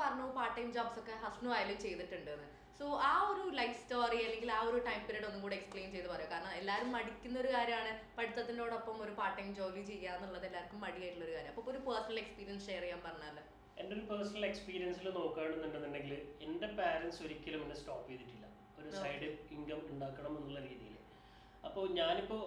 പറഞ്ഞു part time jobs ഒക്കെ ഹസ്നു ആയാലും ചെയ്തിട്ടുണ്ടെന്ന്. സോ ആ ഒരു ലൈഫ് സ്റ്റോറി അല്ലെങ്കിൽ ആ ഒരു ടൈം പീരീഡ് ഒന്നും കൂടെ എക്സ്പ്ലെയിൻ ചെയ്ത് പറയാം. കാരണം എല്ലാവരും മടിക്കുന്ന ഒരു കാര്യമാണ് പഠിത്തത്തിനോടൊപ്പം ഒരു പാർട്ട് ടൈം ജോലി ചെയ്യുക എന്നുള്ളത് എല്ലാവർക്കും മടിയായിട്ടുള്ള ഒരു കാര്യം. അപ്പോൾ ഒരു പേഴ്സണൽ എക്സ്പീരിയൻസ് ഷെയർ ചെയ്യാൻ പറഞ്ഞാൽ. എന്റെ ഒരു പേഴ്സണൽ എക്സ്പീരിയൻസിൽ നോക്കുകയാണെന്നുണ്ടെന്നുണ്ടെങ്കിൽ എന്റെ പാരൻസ് ഒരിക്കലും എന്നെ സ്റ്റോപ്പ് ചെയ്തിട്ടില്ല. ഒരു സൈഡ് ഇൻകം ഉണ്ടാക്കണം എന്നുള്ള രീതിയിൽ അപ്പോൾ ഞാനിപ്പോൾ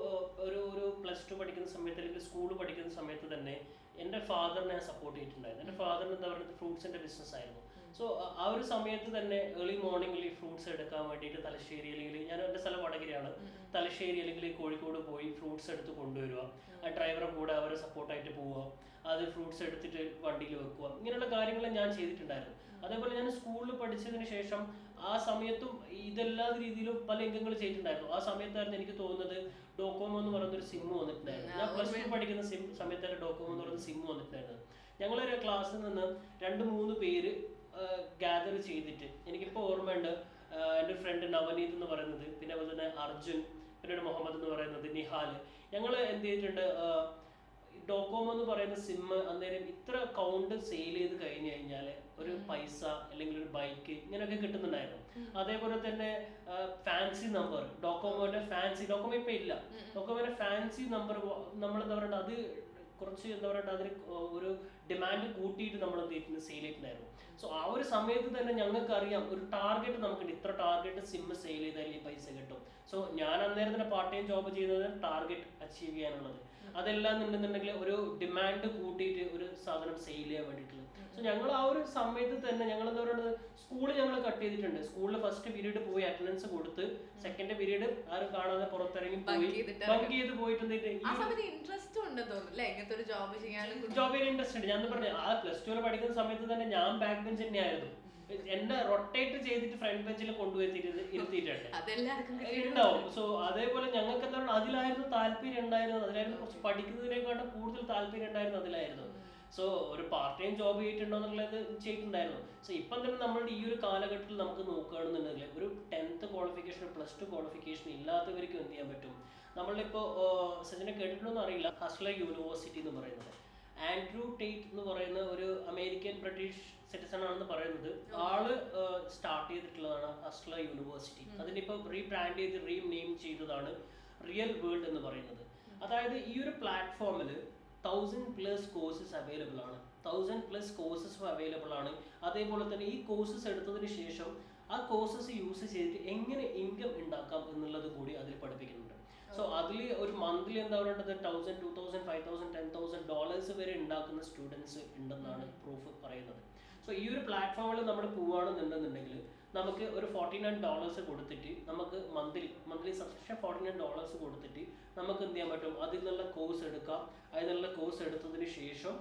ഒരു ഒരു പ്ലസ് ടു പഠിക്കുന്ന സമയത്ത് അല്ലെങ്കിൽ സ്കൂൾ പഠിക്കുന്ന സമയത്ത് തന്നെ എന്റെ ഫാദറിനെ സപ്പോർട്ട് ചെയ്തിട്ടുണ്ടായിരുന്നു. എന്റെ ഫാദറിന് എന്താ പറയുന്നത്? ഫ്രൂട്ട്സിന്റെ ബിസിനസ് ആയിരുന്നു. സോ ആ ഒരു സമയത്ത് തന്നെ ഏർലി മോർണിംഗിൽ ഈ ഫ്രൂട്ട്സ് എടുക്കാൻ വേണ്ടിയിട്ട് തലശ്ശേരി അല്ലെങ്കിൽ ഞാൻ എന്റെ സ്ഥലം വടകരയാണ്. തലശ്ശേരി അല്ലെങ്കിൽ കോഴിക്കോട് പോയി ഫ്രൂട്ട്സ് എടുത്ത് കൊണ്ടുവരിക ആ ഡ്രൈവറെ കൂടെ അവരെ സപ്പോർട്ടായിട്ട് പോവുക അത് ഫ്രൂട്ട്സ് എടുത്തിട്ട് വണ്ടിയിൽ വെക്കുക ഇങ്ങനെയുള്ള കാര്യങ്ങൾ ഞാൻ ചെയ്തിട്ടുണ്ടായിരുന്നു. അതേപോലെ ഞാൻ സ്കൂളിൽ പഠിച്ചതിന് ശേഷം ആ സമയത്തും ഇതെല്ലാ രീതിയിലും പല ഇംഗങ്ങൾ ചെയ്തിട്ടുണ്ടായിരുന്നു. ആ സമയത്തായിരുന്നു എനിക്ക് തോന്നുന്നത് ഡോക്കോമോ എന്ന് പറയുന്ന ഒരു സിം വന്നിട്ടുണ്ടായിരുന്നു ഞാൻ പ്ലസ് ടു പഠിക്കുന്ന സിം സമയത്തായിരുന്നു ഡോക്കോമോ എന്ന് പറയുന്ന സിം വന്നിട്ടുണ്ടായിരുന്നു ഞങ്ങളൊരു ക്ലാസ്സിൽ നിന്ന് രണ്ട് മൂന്ന് പേര് ഗാദർ ചെയ്തിട്ട് എനിക്കിപ്പോൾ ഓർമ്മയുണ്ട് എന്റെ ഫ്രണ്ട് നവനീത് എന്ന് പറയുന്നത് പിന്നെ അതുപോലെ തന്നെ അർജുൻ പിന്നീട് മുഹമ്മദ് എന്ന് പറയുന്നത് നിഹാൽ. ഞങ്ങൾ എന്ത് ചെയ്തിട്ടുണ്ട് ഡോക്കോമോ എന്ന് പറയുന്ന സിം അന്നേരം ഇത്ര കൗണ്ട് സെയിൽ ചെയ്ത് കഴിഞ്ഞു കഴിഞ്ഞാൽ ഒരു പൈസ അല്ലെങ്കിൽ ഒരു ബൈക്ക് ഇങ്ങനെയൊക്കെ കിട്ടുന്നുണ്ടായിരുന്നു. അതേപോലെ തന്നെ ഫാൻസി നമ്പർ ഡോക്കോമോന്റെ ഫാൻസി ഡോക്കോമോ ഇപ്പൊ ഇല്ല. ഡോക്കോമോന്റെ ഫാൻസി നമ്പർ നമ്മൾ എന്താ പറയുക അത് കുറച്ച് എന്താ പറയുക അതിന് ഒരു ഡിമാൻഡ് കൂട്ടിയിട്ട് നമ്മൾ എന്ത് ചെയ്തിട്ടുണ്ട് സെയിൽ ചെയ്തിട്ടുണ്ടായിരുന്നു. സോ ആ ഒരു സമയത്ത് തന്നെ ഞങ്ങൾക്ക് അറിയാം ഒരു ടാർഗറ്റ് നമുക്കുണ്ട്. ഇത്ര ടാർഗറ്റ് സിം സെയിൽ ചെയ്താൽ ഈ പൈസ കിട്ടും. സോ ഞാൻ അന്നേരം തന്നെ പാർട്ട് ടൈം ജോബ് ചെയ്യുന്നത് ടാർഗറ്റ് അച്ചീവ് ചെയ്യാനുള്ളത്. അതെല്ലാം എന്നുണ്ടെന്നുണ്ടെങ്കിൽ ഒരു ഡിമാൻഡ് കൂട്ടിയിട്ട് ഒരു സാധനം സെയിൽ ചെയ്യാൻ വേണ്ടിയിട്ടുള്ളത് സോ ഞങ്ങൾ ആ ഒരു സമയത്ത് തന്നെ ഞങ്ങൾ എന്താ പറയുന്നത് സ്കൂൾ ഞങ്ങൾ കട്ട് ചെയ്തിട്ടുണ്ട്. സ്കൂളിൽ ഫസ്റ്റ് പീരീഡ് പോയി അറ്റൻഡൻസ് കൊടുത്ത് സെക്കൻഡ് പീരീഡ് ആരും കാണാതെ പുറത്തിറങ്ങി പോയി. ബങ്ക് ചെയ്ത് പോയിട്ട് ഇൻട്രസ്റ്റ് ഒരു ജോബ് ചെയ്യാനും ജോബ് ചെയ്യാൻ ഇൻട്രസ്റ്റ് ഉണ്ട്. ഞാൻ പറഞ്ഞു ആ പ്ലസ് ടുവിൽ പഠിക്കുന്ന സമയത്ത് തന്നെ ഞാൻ ബാക്ക് ബെഞ്ച് തന്നെയായിരുന്നു. എന്നെ റൊട്ടേറ്റ് ചെയ്തിട്ട് ഫ്രണ്ട് ബെഞ്ചിൽ ഇരുത്തിയിട്ടുണ്ട്. ഉണ്ടാവും. സോ അതേപോലെ ഞങ്ങൾക്ക് എന്താണ് അതിലായിരുന്നു താല്പര്യം ഉണ്ടായിരുന്നത്. അതിലായിരുന്നു കുറച്ച് പഠിക്കുന്നതിനേക്കാളും കൂടുതൽ താല്പര്യം ഉണ്ടായിരുന്നു അതിലായിരുന്നു. സോ ഒരു പാർട്ട് ടൈം ജോബ് ചെയ്തിട്ടുണ്ടോ എന്നുള്ളത് ചെയ്തിട്ടുണ്ടായിരുന്നു. സോ ഇപ്പം തന്നെ നമ്മളുടെ ഈ ഒരു കാലഘട്ടത്തിൽ നമുക്ക് നോക്കുകയാണെന്നുണ്ടെങ്കിൽ ഒരു tenth qualification plus two qualification ഇല്ലാത്തവർക്ക് എന്ത് ചെയ്യാൻ പറ്റും? നമ്മളിപ്പോൾ സജിനെ കേട്ടിട്ടുണ്ടോ അറിയില്ല. ഹസ്ല യൂണിവേഴ്സിറ്റി എന്ന് പറയുന്നത്. ആൻഡ്രൂ ടേറ്റ് എന്ന് പറയുന്ന ഒരു അമേരിക്കൻ ബ്രിട്ടീഷ് സിറ്റിസൺ ആണെന്ന് പറയുന്നത്. ആൾ സ്റ്റാർട്ട് ചെയ്തിട്ടുള്ളതാണ് അസ്ല യൂണിവേഴ്സിറ്റി അതിനിപ്പോൾ റീബ്രാൻഡ് ചെയ്ത് റീനെയിം ചെയ്തതാണ് റിയൽ വേൾഡ് എന്ന് പറയുന്നത്. അതായത് ഈ ഒരു പ്ലാറ്റ്ഫോമിൽ തൗസൻഡ് പ്ലസ് കോഴ്സസ് അവൈലബിൾ ആണ്. തൗസൻഡ് പ്ലസ് കോഴ്സസും അവൈലബിൾ ആണ്. അതേപോലെ തന്നെ ഈ കോഴ്സസ് എടുത്തതിന് ശേഷം ആ കോഴ്സസ് യൂസ് ചെയ്തിട്ട് എങ്ങനെ ഇൻകം ഉണ്ടാക്കാം എന്നുള്ളത് കൂടി അതിൽ പഠിപ്പിക്കുന്നുണ്ട്. സോ അതിൽ ഒരു മന്ത്ലി എന്താ പറയുന്നത് thousand two thousand five thousand ten thousand dollars വരെ ഉണ്ടാക്കുന്ന സ്റ്റുഡൻസ് ഉണ്ടെന്നാണ് പ്രൂഫ് പറയുന്നത്. സോ ഈ ഒരു പ്ലാറ്റ്ഫോമിൽ നമ്മൾ പോവുകയാണെന്നുണ്ടെന്നുണ്ടെങ്കിൽ നമുക്ക് ഒരു ഫോർട്ടി നയൻ ഡോളേഴ്സ് കൊടുത്തിട്ട് നമുക്ക് monthly monthly subscription forty nine dollars കൊടുത്തിട്ട് നമുക്ക് എന്ത് ചെയ്യാൻ പറ്റും? അതിൽ നിന്നുള്ള കോഴ്സ് എടുക്കാം. അതിൽ നിന്നുള്ള കോഴ്സ് എടുത്തതിന് ശേഷം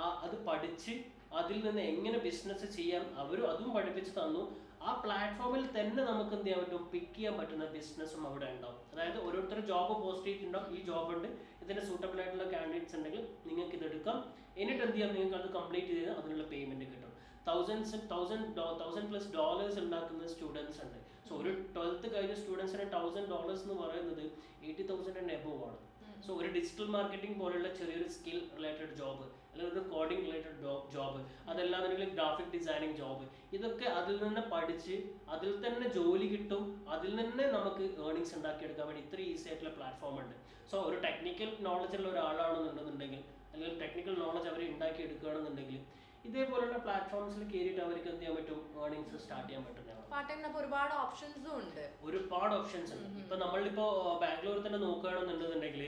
ആ അത് പഠിച്ച് അതിൽ നിന്ന് എങ്ങനെ ബിസിനസ് ചെയ്യാം അവരും അതും പഠിപ്പിച്ച് തന്നു. ആ പ്ലാറ്റ്ഫോമിൽ തന്നെ നമുക്ക് എന്ത് ചെയ്യാൻ പറ്റും? പിക്ക് ചെയ്യാൻ പറ്റുന്ന ബിസിനസ്സും അവിടെ ഉണ്ടാവും. അതായത് ഓരോരുത്തർ ജോബ് പോസ്റ്റ് ചെയ്തിട്ടുണ്ടാവും. ഈ ജോബ് ഉണ്ട്. ഇതിന് സൂട്ടബിൾ ആയിട്ടുള്ള കാൻഡിഡേറ്റ്സ് ഉണ്ടെങ്കിൽ നിങ്ങൾക്ക് ഇത് എടുക്കാം. എന്നിട്ട് എന്ത് ചെയ്യാം? നിങ്ങൾക്ക് അത് കംപ്ലീറ്റ് ചെയ്ത് അതിനുള്ള പേയ്മെന്റ് കിട്ടും. Thousands thousand thousand plus dollars ഉണ്ടാക്കുന്ന സ്റ്റുഡൻസ് ഉണ്ട്. സോ ഒരു ട്വൽത്ത് കഴിഞ്ഞ സ്റ്റുഡൻസിന് തൗസൻഡ് ഡോളേഴ്സ് എന്ന് പറയുന്നത് എയ്റ്റി തൗസൻഡ് ആൻഡ് എബോവ് ആണ്. സോ ഒരു ഡിജിറ്റൽ മാർക്കറ്റിംഗ് പോലെയുള്ള ചെറിയൊരു സ്കിൽ റിലേറ്റഡ് ജോബ് അല്ലെങ്കിൽ ഒരു കോഡിംഗ് റിലേറ്റഡ് ജോബ് അതല്ലാന്നുണ്ടെങ്കിൽ ഗ്രാഫിക് ഡിസൈനിങ് ജോബ് ഇതൊക്കെ അതിൽ നിന്ന് പഠിച്ച് അതിൽ തന്നെ ജോലി കിട്ടും അതിൽ തന്നെ നമുക്ക് ഏർണിങ്സ് ഉണ്ടാക്കിയെടുക്കാൻ വേണ്ടി ഇത്ര ഈസി ആയിട്ടുള്ള പ്ലാറ്റ്ഫോം ഉണ്ട്. സോ ഒരു ടെക്നിക്കൽ നോളജ് ഉള്ള ഒരാളാണെന്നുണ്ടെന്നുണ്ടെങ്കിൽ അല്ലെങ്കിൽ ടെക്നിക്കൽ നോളജ് അവർ ഉണ്ടാക്കി എടുക്കുകയാണെന്നുണ്ടെങ്കിൽ ഇതേപോലുള്ള പ്ലാറ്റ്ഫോംസിൽ കയറിയിട്ട് അവർക്ക് എന്ത് ചെയ്യാൻ പറ്റും? ഏർണിങ്സ് സ്റ്റാർട്ട് ചെയ്യാൻ പറ്റുന്നതാണ് പാർട്ട് ടൈം നമുക്ക് ഒരുപാട് ഓപ്ഷൻസും ഉണ്ട്. ഒരുപാട് ഓപ്ഷൻസ് ഉണ്ട്. ഇപ്പൊ നമ്മളിപ്പോ ബാംഗ്ലൂർ തന്നെ നോക്കുകയാണെന്നുണ്ടെന്നുണ്ടെങ്കിൽ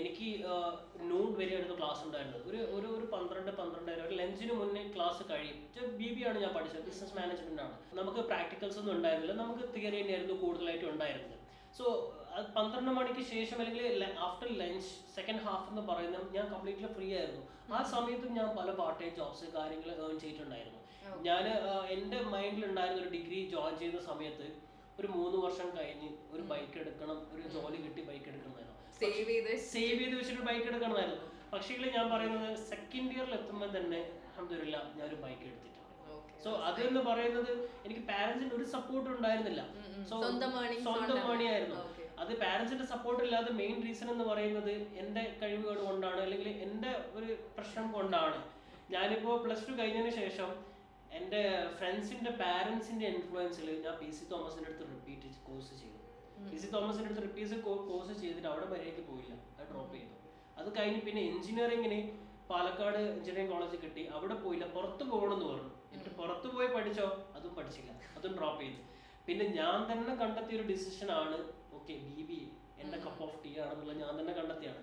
എനിക്ക് നൂൺ വരെയായിരുന്നു ക്ലാസ് ഉണ്ടായിരുന്നത്. ഒരു ഒരു ഒരു പന്ത്രണ്ട് പന്ത്രണ്ടര ഒരു ലഞ്ചിന് മുന്നേ ക്ലാസ് കഴിയും. ബി ബി ആണ് ഞാൻ പഠിച്ചത്. ബിസിനസ് മാനേജ്മെന്റ് ആണ്. നമുക്ക് പ്രാക്ടിക്കൽസ് ഒന്നും ഉണ്ടായിരുന്നില്ല. നമുക്ക് തിയറി തന്നെയായിരുന്നു കൂടുതലായിട്ട് ഉണ്ടായിരുന്നത്. സോ പന്ത്രണ്ട് മണിക്ക് ശേഷം അല്ലെങ്കിൽ ആഫ്റ്റർ ലഞ്ച് സെക്കൻഡ് ഹാഫ് എന്ന് പറയുന്നത് ഞാൻ കംപ്ലീറ്റ്ലി ഫ്രീ ആയിരുന്നു. ആ സമയത്തും ഞാൻ പല പാർട്ട് ടൈം ജോബ്സ് കാര്യങ്ങൾ ഏൺ ചെയ്തിട്ടുണ്ടായിരുന്നു. ഞാൻ എന്റെ മൈൻഡിൽ ഉണ്ടായിരുന്ന ഒരു ഡിഗ്രി ജോയിൻ ചെയ്യുന്ന സമയത്ത് ഒരു മൂന്ന് വർഷം കഴിഞ്ഞ് ഒരു ബൈക്ക് എടുക്കണം ഒരു ജോലി കിട്ടി ബൈക്ക് എടുക്കണമായിരുന്നു. സേവ് ചെയ്ത് സേവ് ചെയ്ത് വെച്ചിട്ട് ബൈക്ക് എടുക്കണമായിരുന്നു. പക്ഷേ ഞാൻ പറയുന്നത് സെക്കൻഡ് ഇയറിൽ എത്തുമ്പോൾ തന്നെ അഹമ്മദില്ല ഞാൻ ഒരു ബൈക്ക് എടുത്തിട്ടുണ്ട് സോ സോ അതെന്ന് പറയുന്നത് എനിക്ക് പാരന്റ്സിന്റെ ഒരു സപ്പോർട്ട് ഉണ്ടായിരുന്നില്ല. സോ സ്വന്തം earnings അത് പാരൻസിന്റെ സപ്പോർട്ട് ഇല്ലാതെ മെയിൻ റീസൺ എന്ന് പറയുന്നത് എന്റെ കഴിവുകൾ കൊണ്ടാണ് അല്ലെങ്കിൽ എന്റെ ഒരു പ്രശ്നം കൊണ്ടാണ്. ഞാനിപ്പോ പ്ലസ് ടു കഴിഞ്ഞതിന് ശേഷം എന്റെ ഫ്രണ്ട്സിന്റെ പാരൻസിന്റെ ഇൻഫ്ലുവൻസിൽ ഞാൻ പി സി തോമസിന്റെ അടുത്ത് റിപ്പീറ്റ് കോഴ്സ് ചെയ്തു. പി സി തോമസിന്റെ അടുത്ത് റിപ്പീറ്റ് കോഴ്സ് ചെയ്തിട്ട് അവിടെ വരെയൊക്കെ പോയില്ല. അത് ഡ്രോപ്പ് ചെയ്തു. അത് കഴിഞ്ഞ് പിന്നെ എഞ്ചിനീയറിങ്ങിന് പാലക്കാട് എഞ്ചിനീയറിംഗ് കോളേജ് കിട്ടി. അവിടെ പോയില്ല. പുറത്ത് പോകണമെന്ന് പറഞ്ഞു. എന്നിട്ട് പുറത്ത് പോയി പഠിച്ചോ? അതും പഠിച്ചില്ല. അതും ഡ്രോപ്പ് ചെയ്തു. പിന്നെ ഞാൻ തന്നെ കണ്ടെത്തിയ ഒരു ഡിസിഷൻ ആണ് ഓക്കെ ബി ബി എന്റെ കപ്പ് ഓഫ് ടീ ആണെന്നുള്ളത് ഞാൻ തന്നെ കണ്ടെത്തിയാണ്.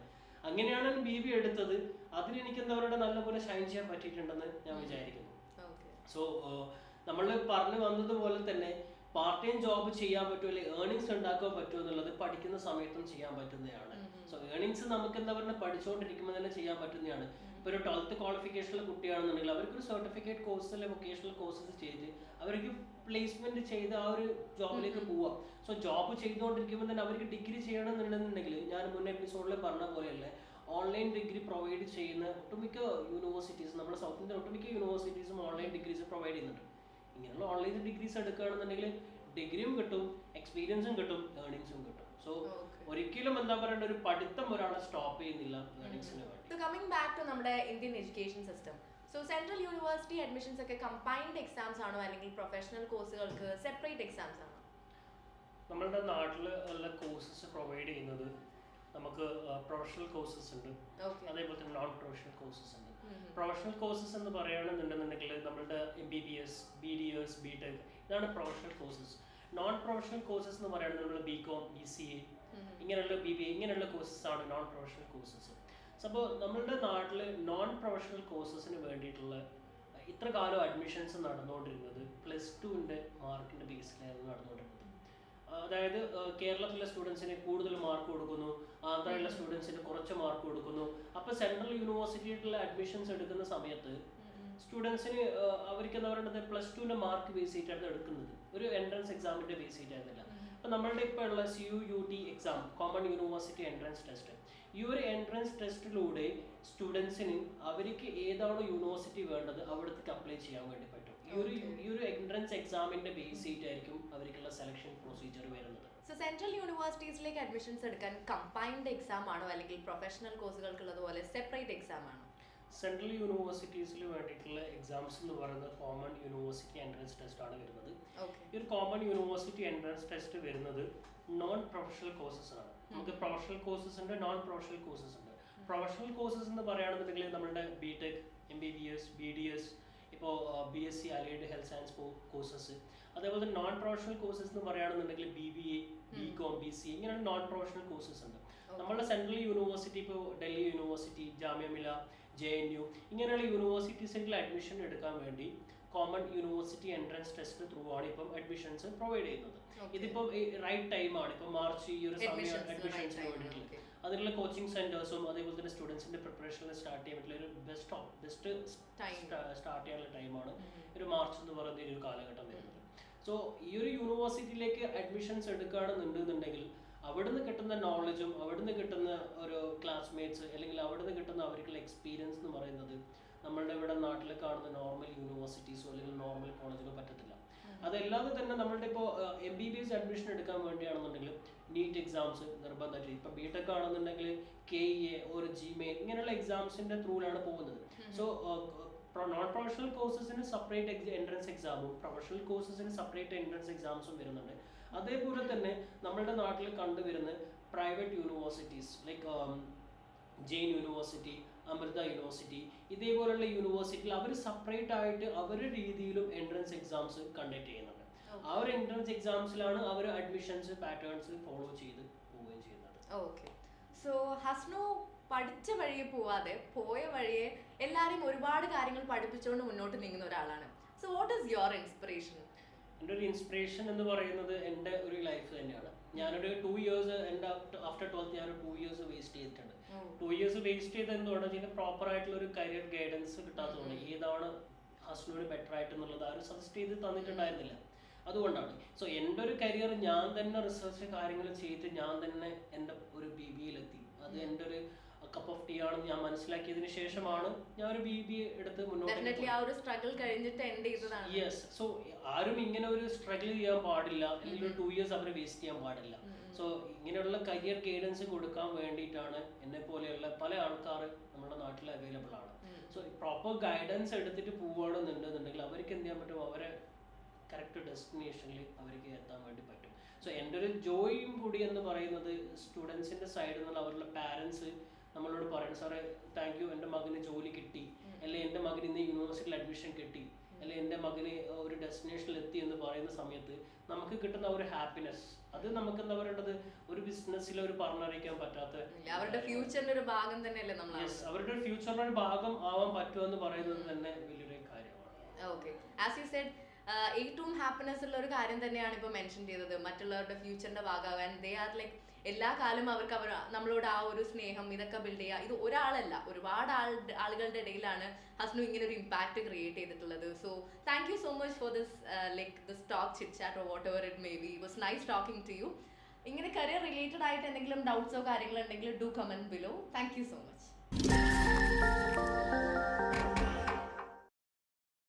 അങ്ങനെയാണ് ബി ബി എടുത്തത് അതിന് എനിക്ക് എന്തവരുടെ നല്ലപോലെ ഷൈൻ ചെയ്യാൻ പറ്റിയിട്ടുണ്ടെന്ന് ഞാൻ വിചാരിക്കുന്നു. സോ നമ്മൾ പറഞ്ഞു വന്നതുപോലെ തന്നെ പാർട്ട് ടൈം ജോബ് ചെയ്യാൻ പറ്റുമോ അല്ലെങ്കിൽ ഏർണിങ്സ് ഉണ്ടാക്കാൻ പറ്റുമോ എന്നുള്ളത് പഠിക്കുന്ന സമയത്തും ചെയ്യാൻ പറ്റുന്നതാണ്. സോ ഏർണിങ്സ് നമുക്ക് എന്താ പറയുക പഠിച്ചുകൊണ്ടിരിക്കുമ്പോൾ തന്നെ ചെയ്യാൻ പറ്റുന്നതാണ്. ഇപ്പോൾ ഒരു ട്വൽത്ത് ക്വാളിഫിക്കേഷനിലെ കുട്ടിയാണെന്നുണ്ടെങ്കിൽ അവർക്ക് ഒരു സർട്ടിഫിക്കറ്റ് കോഴ്സ് അല്ലെങ്കിൽ വൊക്കേഷണൽ കോഴ്സസ് ചെയ്ത് അവർക്ക് പ്ലേസ്മെന്റ് ചെയ്ത് ആ ഒരു ജോബിലേക്ക് പോവാം. സോ ജോബ് ചെയ്തുകൊണ്ടിരിക്കുമ്പോൾ തന്നെ അവർക്ക് ഡിഗ്രി ചെയ്യണമെന്നുണ്ടെന്നുണ്ടെങ്കിൽ ഞാൻ മുൻ എപ്പിസോഡിൽ പറഞ്ഞ പോലെയല്ലേ ഓൺലൈൻ ഡിഗ്രി പ്രൊവൈഡ് ചെയ്യുന്ന ഒട്ടുമിക്ക യൂണിവേഴ്സിറ്റീസ് നമ്മുടെ സൗത്ത് ഇന്ത്യൻ ഒട്ടുമിക്ക യൂണിവേഴ്സിറ്റീസും ഓൺലൈൻ ഡിഗ്രീസ് പ്രൊവൈഡ് ചെയ്യുന്നുണ്ട്. ഇങ്ങനെയുള്ള ഓൺലൈൻ ഡിഗ്രീസ് എടുക്കുകയാണെന്നുണ്ടെങ്കിൽ ഡിഗ്രിയും കിട്ടും എക്സ്പീരിയൻസും കിട്ടും ഏർണിങ്സും കിട്ടും. സോ. ഒരിക്കലും എന്താ പറയണ്ട ഒരു പഠിത്തം ഒരാളെ സ്റ്റോപ്പ് ചെയ്യുന്നില്ല ഏർണിങ്സിന് വേണ്ടി. കമ്മിങ് ബാക്ക് ടു നമ്മുടെ Indian education system so central university admissions ഒക്കെ കമ്പൈൻഡ് എക്സാംസ് ആണോ അല്ലെങ്കിൽ പ്രൊഫഷണൽ കോഴ്സുകൾക്ക് സെപ്പറേറ്റ് എക്സാംസ് ആണോ? നമ്മളുടെ നാട്ടിൽ ഉള്ള കോഴ്സസ് പ്രൊവൈഡ് ചെയ്യുന്നത് നമുക്ക് പ്രൊഫഷണൽ കോഴ്സസ് ഉണ്ട്. അതേപോലെ തന്നെ നോൺ പ്രൊഫഷണൽ കോഴ്സസ് ഉണ്ട് പ്രൊഫഷണൽ കോഴ്സസ് എന്ന് പറയുകയാണെന്നുണ്ടെന്നുണ്ടെങ്കിൽ നമ്മളുടെ M B B S B D S B tech ഇതാണ് professional courses non professional courses എന്ന് പറയുന്നത് നമ്മൾ B com B C A ഇങ്ങനെയുള്ള ബി ബി എ ഇങ്ങനെയുള്ള കോഴ്സസ് ആണ് നോൺ പ്രൊഫഷണൽ കോഴ്സസ് അപ്പോൾ നമ്മളുടെ നാട്ടിൽ നോൺ പ്രൊഫഷണൽ കോഴ്സസിന് വേണ്ടിയിട്ടുള്ള ഇത്ര കാലം അഡ്മിഷൻസ് നടന്നുകൊണ്ടിരുന്നത് പ്ലസ് ടുവിന്റെ മാർക്കിന്റെ ബേസിലായിരുന്നു നടന്നുകൊണ്ടിരുന്നത് അതായത് കേരളത്തിലെ സ്റ്റുഡൻസിന് കൂടുതൽ മാർക്ക് കൊടുക്കുന്നു ആന്ധ്രയിലെ സ്റ്റുഡൻസിന് കുറച്ച് മാർക്ക് കൊടുക്കുന്നു. അപ്പോൾ സെൻട്രൽ യൂണിവേഴ്സിറ്റിയിലുള്ള അഡ്മിഷൻസ് എടുക്കുന്ന സമയത്ത് സ്റ്റുഡൻസിന് അവർക്ക് എന്താ പറയുന്നത് പ്ലസ് ടുവിന്റെ മാർക്ക് ബേസ് ചെയ്തിട്ടാണ് എടുക്കുന്നത്. ഒരു എൻട്രൻസ് എക്സാമിന്റെ ബേസ് ചെയ്തിട്ടായിരുന്നില്ല അപ്പോൾ നമ്മളുടെ ഇപ്പോൾ ഉള്ള C U U T exam common university entrance test ഈ ഒരു എൻട്രൻസ് ടെസ്റ്റിലൂടെ സ്റ്റുഡൻസിന് അവർക്ക് ഏതാണോ യൂണിവേഴ്സിറ്റി വേണ്ടത് അവിടത്തേക്ക് അപ്ലൈ ചെയ്യാൻ വേണ്ടി പറ്റും. ഈ ഒരു ഈ ഒരു എൻട്രൻസ് എക്സാമിന്റെ ബേസ് ചെയ്തിട്ടായിരിക്കും അവർക്കുള്ള സെലക്ഷൻ പ്രൊസീജിയർ വരുന്നത്. സോ സെൻട്രൽ യൂണിവേഴ്സിറ്റീസിലേക്ക് അഡ്മിഷൻസ് എടുക്കാൻ കമ്പൈൻഡ് എക്സാം ആണോ? അല്ലെങ്കിൽ പ്രൊഫഷണൽ കോഴ്സുകൾക്കുള്ളതുപോലെ സെപ്പറേറ്റ് എക്സാം ആണോ? സെൻട്രൽ യൂണിവേഴ്സിറ്റീസിൽ വേണ്ടിയിട്ടുള്ള എക്സാംസ് എന്ന് പറയുന്നത് കോമൺ യൂണിവേഴ്സിറ്റി എൻട്രൻസ് ടെസ്റ്റ് ആണ് വരുന്നത്. ഈ ഒരു കോമൺ യൂണിവേഴ്സിറ്റി എൻട്രൻസ് ടെസ്റ്റ് വരുന്നത് നോൺ പ്രൊഫഷണൽ കോഴ്സസ് ആണ്. നമുക്ക് പ്രൊഫഷണൽ കോഴ്സസ് ഉണ്ട് നോൺ പ്രൊഫഷണൽ കോഴ്സസ് ഉണ്ട്. പ്രൊഫഷണൽ കോഴ്സസ് എന്ന് പറയുകയാണെന്നുണ്ടെങ്കിൽ നമ്മുടെ B tech M B B S B D S ഇപ്പോൾ B S C allied health science courses അതേപോലെ നോൺ പ്രൊഫഷണൽ കോഴ്സസ് എന്ന് പറയുകയാണെന്നുണ്ടെങ്കിൽ B B A B com B C ഇങ്ങനെയുള്ള non professional courses ഉണ്ട്. നമ്മുടെ സെൻട്രൽ യൂണിവേഴ്സിറ്റി ഇപ്പോൾ Delhi university ജാമ്യ മില J N U ഇങ്ങനെയുള്ള യൂണിവേഴ്സിറ്റീസിൽ അഡ്മിഷൻ എടുക്കാൻ വേണ്ടി common university entrance test through ആണ് ഇപ്പം അഡ്മിഷൻസ് പ്രൊവൈഡ് ചെയ്യുന്നത്. ഇതിപ്പോൾ റൈറ്റ് ടൈമാണ് ഇപ്പം മാർച്ച് ഈ ഒരു സമയം അഡ്മിഷൻസിന് വേണ്ടിയിട്ടുള്ളത്. അതിലുള്ള കോച്ചിങ് സെന്റേഴ്സും അതേപോലെ തന്നെ സ്റ്റുഡൻസിന്റെ പ്രിപ്പറേഷനിൽ സ്റ്റാർട്ട് ചെയ്യാൻ പറ്റുന്ന ഒരു ബെസ്റ്റ് ബെസ്റ്റ്. സ്റ്റാർട്ട് ചെയ്യാനുള്ള ടൈമാണ് ഒരു മാർച്ച് എന്ന് പറയുന്ന ഒരു കാലഘട്ടം വരുന്നത്. സോ ഈ ഒരു യൂണിവേഴ്സിറ്റിയിലേക്ക് അഡ്മിഷൻസ് എടുക്കുകയാണെന്നുണ്ടെന്നുണ്ടെങ്കിൽ അവിടുന്ന് കിട്ടുന്ന നോളജും അവിടുന്ന് കിട്ടുന്ന ഒരു ക്ലാസ്മേറ്റ്സ് അല്ലെങ്കിൽ അവിടുന്ന് കിട്ടുന്ന അവർക്കുള്ള എക്സ്പീരിയൻസ് എന്ന് പറയുന്നത് നമ്മളുടെ ഇവിടെ നാട്ടിൽ കാണുന്ന നോർമൽ യൂണിവേഴ്സിറ്റീസോ അല്ലെങ്കിൽ നോർമൽ കോളേജിലോ പറ്റത്തില്ല. അതല്ലാതെ തന്നെ നമ്മളുടെ ഇപ്പോൾ M B B S admission എടുക്കാൻ വേണ്ടിയാണെന്നുണ്ടെങ്കിൽ നീറ്റ് എക്സാംസ് നിർബന്ധമായിട്ട് ഇപ്പം ബി ടെക് ആണെന്നുണ്ടെങ്കിൽ കെ ഇ എ ഒരു ജിമെയിൽ ഇങ്ങനെയുള്ള എക്സാംസിന്റെ ത്രൂലാണ് പോകുന്നത്. സോ നോൺ പ്രൊഫഷണൽ കോഴ്സസിന് സെപ്പറേറ്റ് എൻട്രൻസ് എക്സാമും പ്രൊഫഷണൽ കോഴ്സസിന് സെപ്പറേറ്റ് എൻട്രൻസ് എക്സാംസും വരുന്നുണ്ട്. അതേപോലെ തന്നെ നമ്മളുടെ നാട്ടിൽ കണ്ടുവരുന്ന private universities like Jain university Amrita university ഇതേപോലുള്ള യൂണിവേഴ്സിറ്റിയിൽ അവർ സെപ്പറേറ്റ് ആയിട്ട് അവരുടെ രീതിയിലും എൻട്രൻസ് എക്സാംസ് കണ്ടക്ട് ചെയ്യുന്നുണ്ട്. ആ ഒരു എൻട്രൻസ് എക്സാംസിലാണ് അവർ അഡ്മിഷൻസ് പാറ്റേൺസ് ഫോളോ ചെയ്ത് പോവുകയും ചെയ്യുന്നത്. ഓക്കെ സോ ഹസ്നു പഠിച്ച വഴിയെ പോവാതെ പോയ വഴിയെ എല്ലാവരെയും ഒരുപാട് കാര്യങ്ങൾ പഠിപ്പിച്ചുകൊണ്ട് മുന്നോട്ട് നീങ്ങുന്ന ഒരാളാണ്. So what is your inspiration എന്റെ ഒരു ഇൻസ്പിറേഷൻ എന്ന് പറയുന്നത് എന്റെ ഒരു ലൈഫ് തന്നെയാണ്. ഞാനൊരു ടു ഇയേഴ്സ് എന്റെ ആഫ്റ്റർ ട്വൽത്ത് ഞാൻ ടു ഇയേഴ്സ് വേസ്റ്റ് ചെയ്തിട്ടുണ്ട്. ടു ഇയേഴ്സ് വേസ്റ്റ് ചെയ്ത് എന്തുകൊണ്ട് പ്രോപ്പർ ആയിട്ടുള്ള ഒരു കരിയർ ഗൈഡൻസ് കിട്ടാത്തതുകൊണ്ട് ഏതാണ് ഹസ്ബൻഡിന് ബെറ്റർ ആയിട്ട് എന്നുള്ളത് ആരും സജസ്റ്റ് ചെയ്ത് തന്നിട്ടുണ്ടായിരുന്നില്ല. അതുകൊണ്ടാണ്. സോ എന്റെ ഒരു കരിയർ ഞാൻ തന്നെ റിസർച്ച് കാര്യങ്ങൾ ചെയ്തിട്ട് ഞാൻ തന്നെ എന്റെ ഒരു ബി ബിയിലെത്തി അത് എന്റെ ഒരു കപ്പ് ഓഫ് ടീ ആണെന്ന് ഞാൻ മനസ്സിലാക്കിയതിന് ശേഷമാണ് ഞാൻ ഒരു ബി ബി എടുത്ത് മുന്നോട്ട് ഡെഫിനറ്റ്ലി ആ ഒരു സ്ട്രഗിൾ കഴിഞ്ഞിട്ട് എൻഡ് ചെയ്തതാണ്. യെസ് സോ ആരും ഇങ്ങനെ ഒരു സ്ട്രഗിൾ ചെയ്യാൻ പാടില്ല. അല്ലെങ്കിൽ ടു ഇയേഴ്സ് അവർ വേസ്റ്റ് ചെയ്യാൻ പാടില്ല. സോ ഇങ്ങനെയുള്ള കരിയർ ഗൈഡൻസ് കൊടുക്കാൻ വേണ്ടിയിട്ടാണ് എന്നെ പോലെയുള്ള പല ആൾക്കാർ നമ്മുടെ നാട്ടിൽ അവൈലബിൾ ആണ്. സോ പ്രോപ്പർ ഗൈഡൻസ് എടുത്തിട്ട് പോവുകയാണെന്നുണ്ടെന്നുണ്ടെങ്കിൽ അവർക്ക് എന്ത് ചെയ്യാൻ പറ്റും? അവരെ കറക്റ്റ് ഡെസ്റ്റിനേഷനിൽ അവർക്ക് എത്താൻ വേണ്ടി പറ്റും. സോ എന്റെ ഒരു ജോയും കൂടി എന്ന് പറയുന്നത് സ്റ്റുഡൻസിന്റെ സൈഡിൽ നിന്നുള്ള അവരുടെ പാരൻസ് നമ്മളോട് പറയണം സാറേ താങ്ക് യു എന്റെ മകന് ജോലി കിട്ടി. അല്ലെങ്കിൽ എന്റെ മകന് ഇന്ന് യൂണിവേഴ്സിറ്റിയിൽ അഡ്മിഷൻ കിട്ടി. അല്ലെങ്കിൽ എന്റെ മകന് ഒരു ഡെസ്റ്റിനേഷനിൽ എത്തി എന്ന് പറയുന്ന സമയത്ത് നമുക്ക് കിട്ടുന്ന ഒരു ഹാപ്പിനെസ് അത് നമുക്ക് എന്താ പറയേണ്ടത്? ഒരു ബിസിനസ്സിൽ ഒരു പറഞ്ഞറിയിക്കാൻ പറ്റാത്ത അവരുടെ ഫ്യൂച്ചറിന്റെ ഒരു ഭാഗം തന്നെയല്ലേ നമ്മൾ അവരുടെ ഫ്യൂച്ചറിന്റെ ഒരു ഭാഗം ആവാൻ പറ്റുമെന്ന് പറയുന്നത് തന്നെ വലിയൊരു കാര്യമാണ്. ഓക്കെ ആസ് യു സെഡ് ഏറ്റവും ഹാപ്പിനെസ് ഉള്ള ഒരു കാര്യം തന്നെയാണ് ഇപ്പൊ മെൻഷൻ ചെയ്തത്. മറ്റുള്ളവരുടെ ഫ്യൂച്ചറിന്റെ ഭാഗമാകാൻ. ദേ ആർ ലൈക്ക് എല്ലാ കാലം അവർക്ക് അവർ നമ്മളോട് ആ ഒരു സ്നേഹം ഇതൊക്കെ ബിൽഡ് ചെയ്യുക. ഇത് ഒരാളല്ല ഒരുപാട് ആളുടെ ആളുകളുടെ ഇടയിലാണ് ഹസ്നു ഇങ്ങനെ ഒരു ഇമ്പാക്ട് ക്രിയേറ്റ് ചെയ്തിട്ടുള്ളത്. So thank you so much for this like this talk chit chat or whatever it may be was nice talking to you ഇങ്ങനെ കരിയർ റിലേറ്റഡ് ആയിട്ട് എന്തെങ്കിലും ഡൗട്ട്സോ കാര്യങ്ങളോ ഉണ്ടെങ്കിൽ do comment below thank you so much